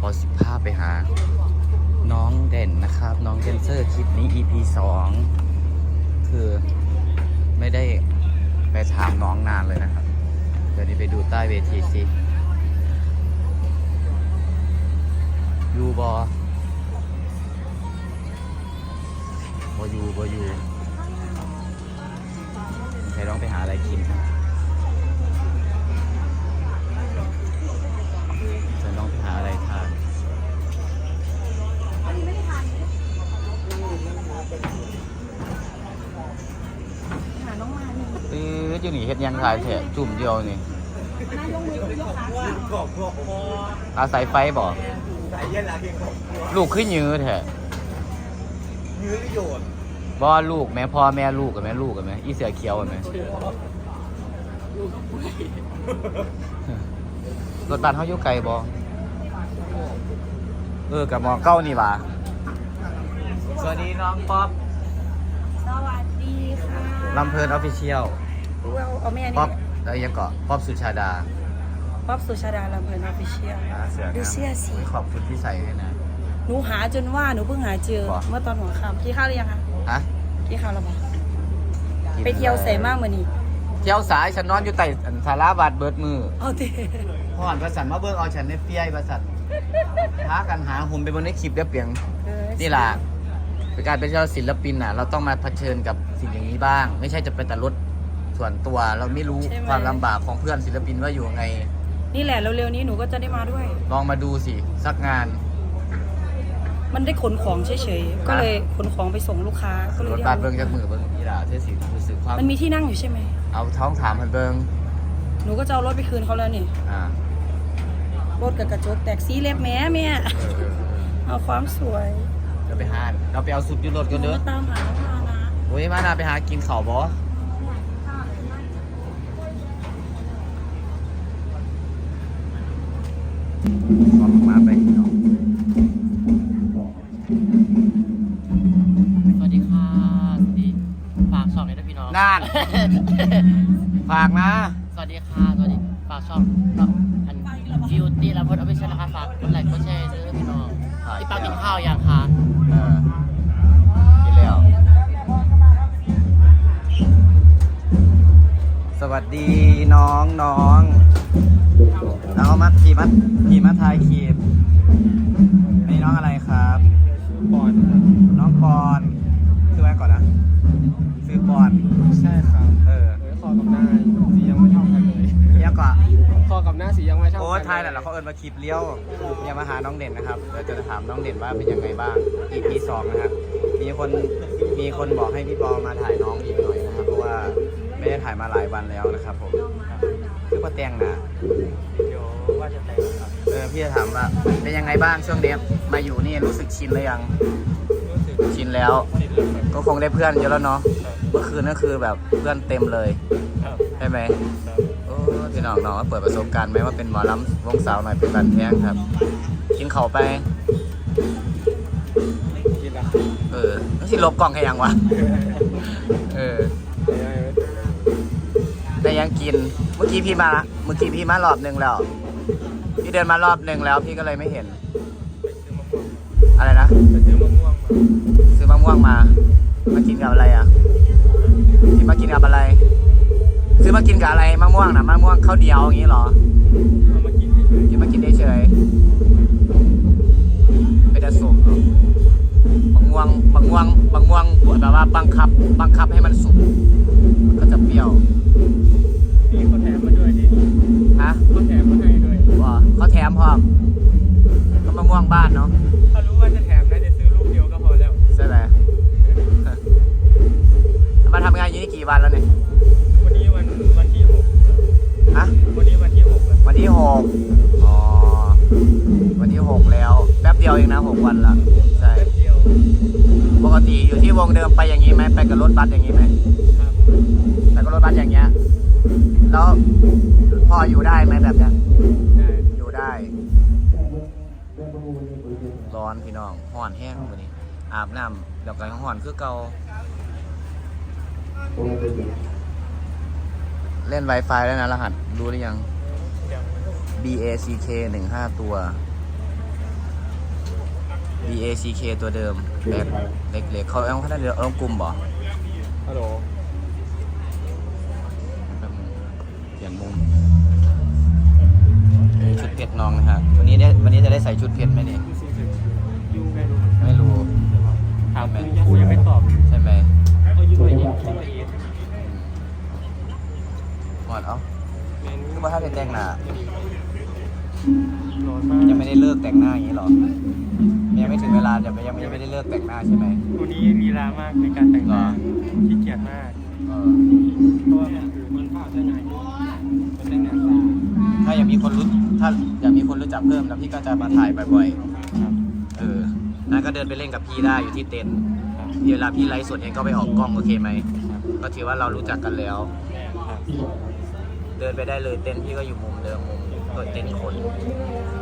พอสิบภาพไปหา น้องเด่นนะครับ น้องเดนเซอร์คลิปนี้ EP สองคือไม่ได้ไปถามน้องนานเลยนะครับ เดี๋ยวนี้ไปดูใต้เวทีสิยูบอบอยูบอยู เอ้ยอยู่นี่เฮ็ดหยังขายแถะจุ่มเดียวนี่นายกมือยกขาอาศัยไฟบ่สายเย็นละเพียงของลูกขึ้นยื้อแถะยื้อประโยชน์บ่ลูกแม่พ่อแม่ลูกกับแม่ลูกกับแม่อีเสือเขียวกับแม่รถบัสเขาอยู่ไกลบ่เออกับหมอเก้านี่บ่าสวัสดีน้องป๊อปสวัสดีค่ะลำเพลินออฟฟิเชียล เอาเอาแม่ป๊อนี่ปแล้วยังเกาะป๊อปสุชาดาป๊อปสุชาดาลำเพลินออฟฟิเชียล อ่าเสือดูเสื้อสิ ขอบคุณที่ใส่ให้นะ หนูหาจนว่าหนูเพิ่งหาเจอ ว่ะ เมื่อตอนหัวค่ำพี่ข้าวหรือยังคะฮะพี่ข้าวแล้วปะกินไปเที่ยวใส่มากมือนี่เที่ยวสายฉันนอนอยู่ใต้อันสาราบาดเบิดมือเอาเต้พ่อนประสันมาเบิ่งเอาฉันในเปียประสันพากันหาหุ่มไปบนในคลิปเรียบเปียง นี่ล่ะเป็นการเป็นเจ้าศิลปินน่ะ เราต้องมาเผชิญกับสิ่งอย่างนี้บ้าง ไม่ใช่จะเป็นแต่รถ ส่วนตัว เราไม่รู้ความลำบากของเพื่อนศิลปินว่าอยู่ยังไง นี่แหละเร็วๆนี้หนูก็จะได้มาด้วย ลองมาดูสิ สักงาน มันได้ขนของเฉยๆ ก็เลยขนของไปส่งลูกค้า ก็เลยรถได้บัสเบิ่งจากมือเบิ่งนี่ล่ะเทสิรู้สึกความมันมีที่นั่งอยู่ใช่ไหม เอาท้องถามมันเบิ่งหนูก็จะเอารถไปคืนเขาแล้วนี่ อ่ารถกับกระจกแตกสีเล็บแม่แม่เออเออเออเอาความสวยเราไปหาเราไปเอาสุดอยุรถกันเด้อ มาตามหาน้องมานะ โอ้ยมานาไปหากินข้าวบ่ ขอมาไปพี่น้องสวัสดีค่ะสวัสดีฝากช่องเลยนะพี่น้องน่านฝากนะ สวัสดีค่ะสวัสดีฝากช่องน้องอันบิวตี้และพลออฟฟิเชียลนะคะฝากกดไลค์กดแชร์ด้วยพี่น้องพี่ปังกินข้าวยังคะเออกินแล้ว สวัสดีน้องน้อง เอามาพี่มัดพี่มาทายคลิปนี่น้องอะไรครับปอนน้องปอนซื้อไว้ก่อนนะ ซื้อปอน ใช่ครับเออเออคอกับหน้าสียังไม่เท่ากันเลยเรียกก่อนคอกับหน้าสียังไม่เท่ากันโอ้ยทายแหละเราเขาเอิญมาคลิปเลี้ยวอย่ามาหาน้องเด่นนะครับเราจะถามน้องเด่นว่าเป็นยังไงบ้าง EP สองนะครับ มีคนมีคนบอกให้พี่ปอมาถ่ายน้องอีกหน่อยนะครับ เพราะว่าไม่ได้ถ่ายมาหลายวันแล้วนะครับผม คือป้าแตงนะ พี่จะถามว่าเป็นยังไงบ้างช่วงนี้มาอยู่นี่รู้สึกชินหรือยัง รู้สึกชินแล้ว ติดเลยครับก็คงได้เพื่อนเยอะแล้วเนาะ เมื่อคืนก็คือแบบเพื่อนเต็มเลยครับใช่ไหมครับโอ้พี่น้องน้องเปิดประสบการณ์ไหมว่าเป็นหมอลำวงสาวหน่อยเป็นบันแท้งครับ กินเขาวไป กินละเออไม่ใช่ลบกล่องแค่ยังวะ เออแต่ยังกิน เมื่อกี้พี่มาเมื่อกี้พี่มารอบหนึ่งแล้ว พี่เดินมารอบหนึ่งแล้วพี่ก็เลยไม่เห็น อะไรนะ ไปซื้อมะม่วงมาซื้อมะม่วงมา มากินกับอะไรอะพี่มากินกับอะไร ซื้อมากินกับอะไรมะม่วงนะมะม่วงข้าวเดียวอย่างนี้เหรอเอามากินเฉยกินมากินเฉยๆไม่ได้สุกเนอะบางม่วงบางม่วงบางม่วงบวชแบบว่าบังคับ บังคับให้มันสุกมันก็จะเปรี้ยว ๆ มพร้อมก็มะม่วงบ้านเนาะถ้ารู้ว่าจะแถมนะจะซื้อลูกเดียวก็พอแล้วใช่ไหมมาทำงานอยู่นี่กี่วันแล้วเนี่ยวันนี้วันวันที่หกฮะวันนี้วันที่หกแล้ววันที่หกอ๋อวันที่หกแล้วแป๊บเดียวเองนะหกวันละใช่แป๊บเดียวปกติอยู่ที่วงเดิมไปอย่างนี้ไหมไปกับรถบัสอย่างนี้ไหมครับไปกับรถบัสอย่างเงี้ยแล้วพออยู่ได้ไหมแบบเนี้ยได้ อยู่ได้ร้อนพี่น้องห่อนแห้งวันนี้ อาบน้ำเดี๋ยวกันห่อนคือเกาเล่น Wi-Fi แล้วนะ รหัส รู้หรือยังเดี๋ยว B A C K หนึ่งห้าตัว B A C K ตัวเดิมแบบเล็กๆ เขาเอาเขาได้เรือเอากลุ่มบ่ฮัลโหลแป๊บนึงเปลี่ยนมุมมีชุดเพชร น้องนะฮะวันนี้ได้วันนี้จะได้ใส่ชุดเพชรไหมเนี่ยยุ่งไม่รู้ไม่รู้ ถามครูยังไม่ตอบใช่ไหมเอายุ่งไปอีกยุ่งไปอีกหมดเอ้าเมนคือว่าถ้าเป็นแต่งหน้า ร้อนมากยังไม่ได้เลิกแต่งหน้าอย่างนี้หรอยังไม่ถึงเวลายังไม่ยังไม่ยังไม่ได้เลิกแต่งหน้าใช่ไหมวันนี้ลีลามากในการแต่งหน้าเหรอขี้เกียจมากเออเพราะว่ามันคือมันผ่าเส้นไหนมันแต่งหน้าซ่า ถ้าอยากมีคนรู้ถ้าอยากมีคนรู้จักเพิ่มแล้วพี่ก็จะมาถ่ายบ่อยครับๆเออนั่นก็เดินไปเล่นกับพี่ได้อยู่ที่เต็นท์ครับเวลาพี่ไลฟ์สดเองก็ไปออกกล้องโอเคไหมครับก็ถือว่าเรารู้จักกันแล้ว ครับเดินไปได้เลยเต็นท์พี่ก็อยู่มุมเดิมมุมตัวเต็นท์คน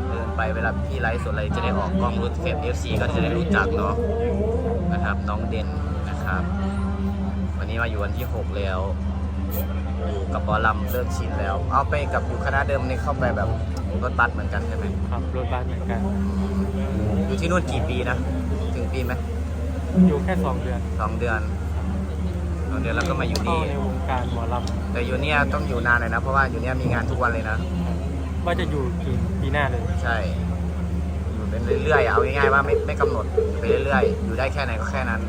เดินไปเวลาพี่ไลฟ์สดอะไรจะได้ออกกล้องรู้เฟซเอฟซีก็จะได้รู้จักเนาะนะครับน้องเด่นนะครับ วันนี้มาอยู่วันที่ 6 แล้ว อยู่กับปอลำเริ่มชินแล้ว เอาไปกับอยู่คณะเดิมนี่เข้าไปแบบรถบัสเหมือนกันใช่ไหมครับรถบัสเหมือนกัน อยู่ที่นู่นกี่ปีนะ ถึงปีไหมอยู่แค่สองเดือนสองเดือนสองเดือนแล้วก็มาอยู่เข้านี่ในวงการหมอลแต่อยู่เนี่ยต้องอยู่นานหน่อยนะ เพราะว่าอยู่เนี่ยมีงานทุกวันเลยนะำว่าจะอยู่ถึงปีหน้าเลยใช่อยู่เป็นเรื่อยๆอะเอาง่ายๆว่าไม่ไม่กำหนดอยู่ไปเรื่อยๆ อยู่ได้แค่ไหนก็แค่นั้น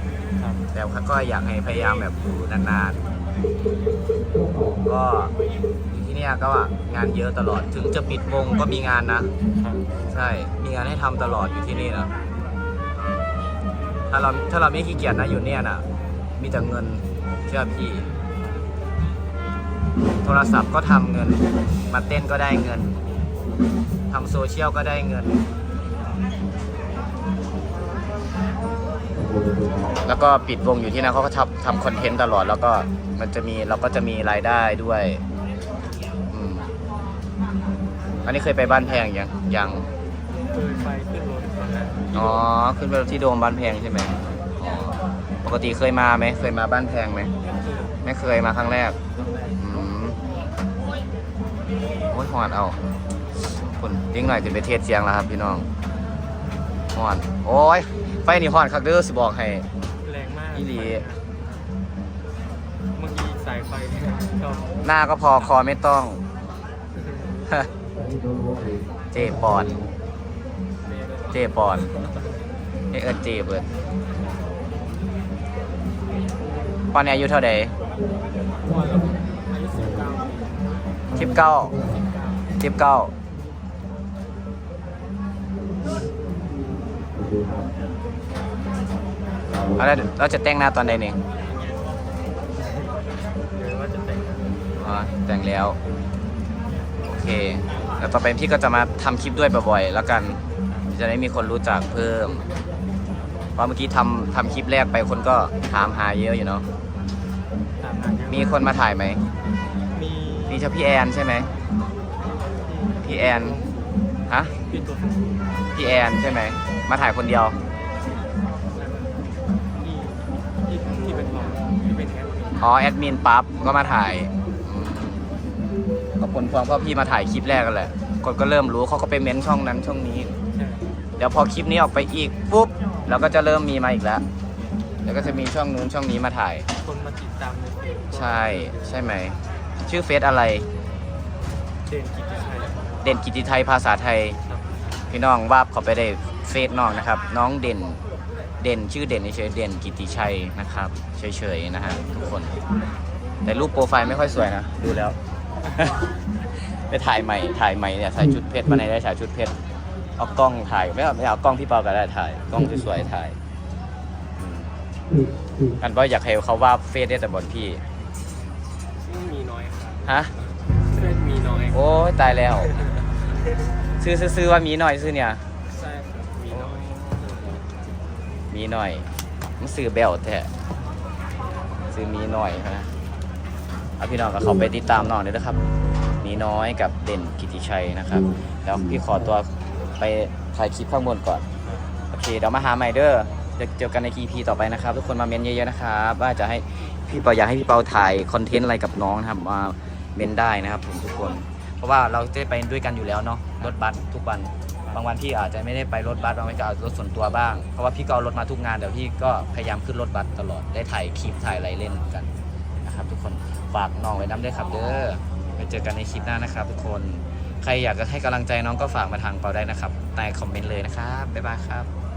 ครับแต่ก็อยากให้พยายามแบบอยู่นานๆ ก็อยู่ที่เนี่ยก็งานเยอะตลอด ถึงจะปิดวงก็มีงานนะครับใช่ มีงานให้ทำตลอดอยู่ที่นี่นะ ถ้าเราถ้าเราไม่ขี้เกียจนะอยู่เนี่ยนะมีแต่เงินเชื่อพี่ โทรศัพท์ก็ทำเงิน มาเต้นก็ได้เงินทำโซเชียลก็ได้เงิน แล้วก็ปิดวงอยู่ที่นั่นเขาก็ทำทำคอนเทนต์ตลอด แล้วก็มันจะมีเราก็จะมีรายได้ด้วยอืมอันนี้เคยไปบ้านแพงยังยังเคยไปขึ้นรถอ๋อขึ้นไปที่โดมบ้านแพงใช่ไหมอ๋อปกติเคยมาไหมเคยมาบ้านแพงไหมไม่เคยมาครั้งแรกอืมโอ้ยหอนเอาคุณดิ้งหน่อยถึงไปเทศเสียงแล้วครับพี่น้อง หอน โอ้ย ไฟนี่หอนคักเด้อสิบอกให้ แรงมากอีหลี เมื่อกี้สายไฟชอบหน้าก็พอคอไม่ต้อง เจปอนเจปอนเอยเอินเจเบิดปอนนี้อายุเท่าใดอายุสิบเก้าสิบเก้าสิบเก้า แล้วเราจะแต่งหน้าตอนใดเนี่ยเดี๋ยวว่าจะแต่งงานอ๋อแต่งแล้ว โอเค แล้วต่อไปพี่ก็จะมาทำคลิปด้วยบ่อยๆ แล้วกัน จะได้มีคนรู้จักเพิ่ม เพราะเมื่อกี้ทำทำคลิปแรกไปคนก็ถามหาเยอะอยู่เนาะตามงานเยอะมีคนมาถ่ายไหม มีมีเฉพาะพี่แอนใช่ไหม พี่แอน ฮะ พี่ตัวพี่แอนใช่ไหม มาถ่ายคนเดียวที่ที่ที่เป็นหมอที่เป็นแอดมินอ๋อแอดมินปั๊บก็มาถ่ายอืมก็ผลพวงเพราะพี่มาถ่ายคลิปแรกกันแหละคนก็เริ่มรู้เขาก็ไปเม้นช่องนั้นช่องนี้ ใช่เดี๋ยวพอคลิปนี้ออกไปอีกปุ๊บเราก็จะเริ่มมีมาอีกแล้วเดี๋ยวก็จะมีช่องนู้นช่องนี้มาถ่าย คนมาติดตามในเพจใช่ใช่ไหม ชื่อเฟซอะไร เด่นกิจชัยเด่นกิติไทยภาษาไทย ครับพี่น้องวาบเขาไปได้ เฟซน้องนะครับ น้องเด่นเด่นชื่อเด่นเฉยๆเด่นกิติชัยนะครับเฉยๆนะฮะทุกคน แต่รูปโปรไฟล์ไม่ค่อยสวยนะ ดูแล้ว ไปถ่ายใหม่ถ่ายใหม่เนี่ยใส่ชุดเพชรมาในได้ถ่ายชุดเพชรเอากล้องถ่ายไม่เอาไม่เอากล้องพี่เปาก็ได้ถ่ายกล้องสวยๆถ่ายอันว่าอยากให้เขาว่าเฟซได้แต่บนพี่ซึ่งมีน้อยครับฮะเส้นมีน้อย โอ้ยตายแล้ว ซื้อซื้อซื้อว่ามีหน่อยซื้อเนี่ย มีหน่อยมันซื้อเบลแท้ซื้อมีหน่อยนะเอาพี่น้องกับเขาไปติดตามน้องเลยนะครับมีน้อยกับเด่นกิติชัยนะครับแล้วพี่ขอตัวไปถ่ายคลิปข้างบนก่อนโอเคเดี๋ยวมาหาใหม่เด้อเดี๋ยวเจอกันใน EP ต่อไปนะครับ ทุกคนมาเมนเยอะๆนะครับว่าจะให้พี่เปาอยากให้พี่เปาถ่ายคอนเทนต์อะไรกับน้องนะครับมาเมนได้นะครับผมทุกคน เพราะว่าเราจะไปด้วยกันอยู่แล้วเนาะรถบัสทุกวัน บางวันพี่อาจจะไม่ได้ไปรถบัสบางวันก็เอารถส่วนตัวบ้างเพราะว่าพี่ก็เอารถมาทุกงานเดี๋ยวพี่ก็พยายามขึ้นรถบัสตลอดได้ถ่ายคลิปถ่ายอะไรเล่นกันนะครับ ทุกคนฝากน้องไว้น้ำด้วยครับเด้อไปเจอกันในคลิปหน้านะครับ ทุกคนใครอยากจะให้กำลังใจน้องก็ฝากมาทางเปาได้นะครับใต้คอมเมนต์เลยนะครับบ๊ายบายครับ